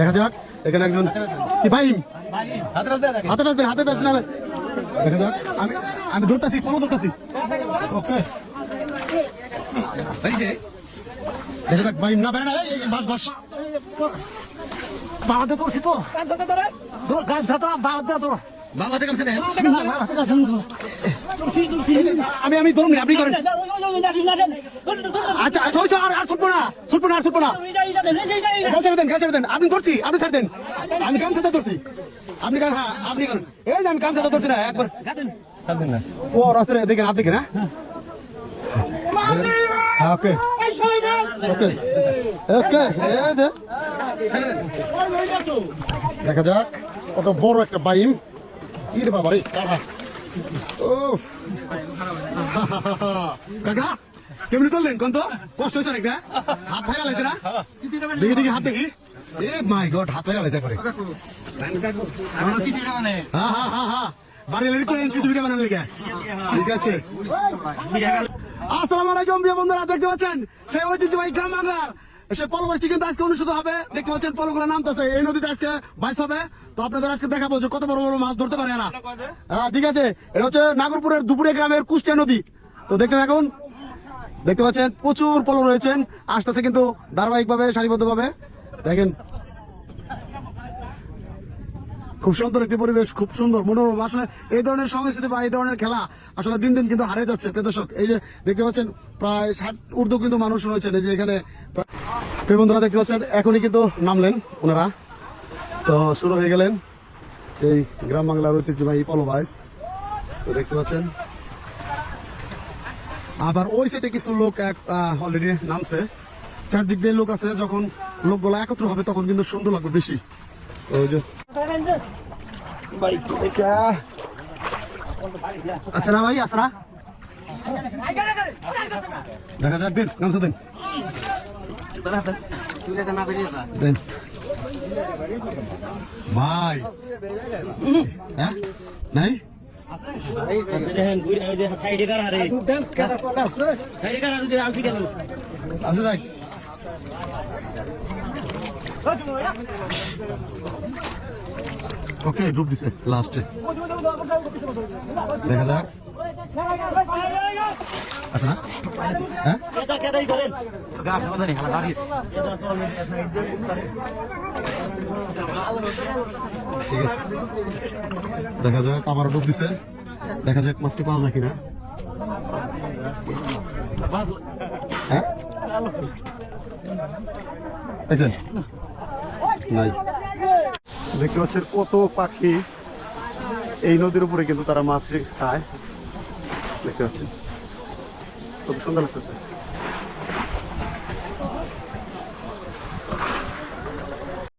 দেখা যাক, এখানে একজন ভাই হাতে ব্যস্ত হাতে ব্যস্ত না দেখা যাক, আমি আমি ধরতেছি, কোনো ধরতেছি। ওকে। দেখা যাক ভাই, না বেড়া বাস বাস। বাবাতে করছি তো। গাছ ধরা কামছে না আমি আমি ধরুন আপনি করেন আচ্ছা আচ্ছা আচ্ছা, আর আর ছুটবো না ছুটবো না আর ছুটবো না গাছ ছেড়ে দেন গাছ ছেড়ে দেন আপনি ধরছি আপনি ছেড়ে দেন আমি কাম সাথে ধরছি আপনি কাম হ্যাঁ আপনি করেন এই যে আমি কাম সাথে ধরছি না একবার ও রাস্তায় দেখেন আপনি দেখেন হ্যাঁ ওকে ওকে ওকে এই যে দেখা যাক কত বড় একটা বাইম কি বাবা? রে কাকা, কেমনি তুললেন কোন তো কষ্ট হয়েছে একটা হাত ফাইরা লাগছে না? দেখি দেখি, হাত দেখি। এ মাই গড হাত ফাইরা লাগছে করে হ্যাঁ ঠিক আছে। আসসালামু আলাইকুম বন্ধুরা, দেখতে পাচ্ছেন? সেই ঐতিহ্যবাহী গ্রাম বাংলার সে পলবাসটি কিন্তু আজকে অনুষ্ঠিত হবে। দেখতে পাচ্ছেন পলগুলো নামতেছে। এই নদীতে আজকে বাইস হবে। তো আপনাদের আজকে দেখাবো যে কত বড় বড় মাছ ধরতে পারে না হ্যাঁ ঠিক আছে। এটা হচ্ছে নাগরপুরের দুপুরে গ্রামের কুষ্টিয়া নদী। তো দেখতে থাকুন। দেখতে পাচ্ছেন, প্রচুর পল রয়েছেন। আসতেছে কিন্তু ধারাবাহিকভাবে, সারিবদ্ধভাবে। দেখেন। খুব সুন্দর একটি পরিবেশ, খুব সুন্দর, মনোরম। আসলে এই ধরনের সংস্কৃতি বা এই ধরনের খেলা আসলে দিন দিন কিন্তু হারিয়ে যাচ্ছে প্রদর্শক এই যে দেখতে পাচ্ছেন, প্রায় ষাট ঊর্ধ্ব কিন্তু মানুষ রয়েছেন। এই যে এখানে বন্ধুরা, দেখতে পাচ্ছেন, এখনই কিন্তু নামলেন ওনারা। তো শুরু হয়ে গেলেন এই গ্রাম বাংলার ঐতিহ্যবাহী পলো বাইস তো দেখতে পাচ্ছেন, আবার ওই সাইডে কিছু লোক অলরেডি নামছে। চারদিক দিয়ে লোক আছে, যখন লোকগুলো একত্র হবে, তখন কিন্তু সুন্দর লাগবে বেশি। আচ্ছা না ভাই আছে দেখা যাক, দিন দিন দেন। ভাই। হ্যাঁ? নাই? আছে যাই। ওকে ডুব দিছে লাস্টে দেখা যাক। হ্যাঁ? দেখা যাক আবার ডুব দিছে। দেখা যাক মাছটি পাওয়া যায় কিনা। হ্যাঁ? নাই। দেখতে পাচ্ছেন কত পাখি এই নদীর উপরে কিন্তু তারা মাছ খায়। দেখতে পাচ্ছেন। কত সুন্দর লাগতেছে।